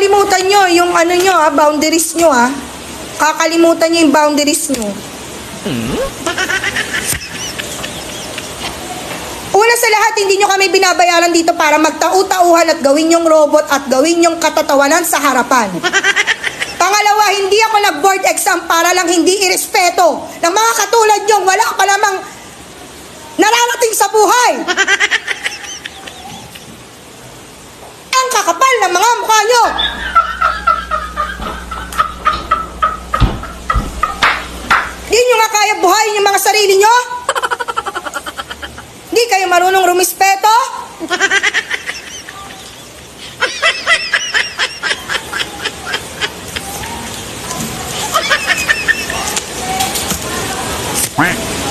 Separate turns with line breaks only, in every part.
kakalimutan nyo yung ano nyo ha, boundaries nyo ha. Kakalimutan nyo yung boundaries nyo. Una sa lahat, hindi nyo kami binabayaran dito para magtau-tauhan at gawin yung robot at gawin yung katatawanan sa harapan. Pangalawa, hindi ako nag-board exam para lang hindi irespeto ng mga katulad nyo. Wala pa namang nararating sa buhay. Kakapal ng mga mukha nyo. Di nyo nga kaya buhayin yung mga sarili nyo? Di kayo marunong rumispeto?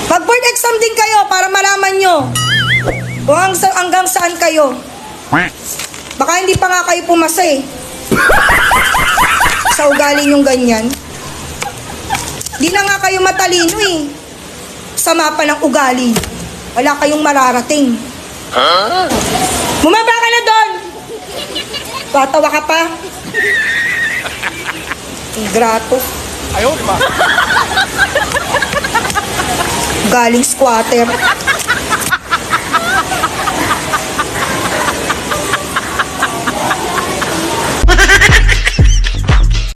Mag-board exam din kayo para malaman nyo kung ang, hanggang saan kayo. Baka hindi pa nga kayo pumasa eh. Sa ugali yung ganyan. Di na nga kayo matalino eh. Sama pa ng ugali. Wala kayong mararating. Bumaba ka na doon! Tatawa ka pa. Ingrato.
Ayaw, di ba?
Galing squatter.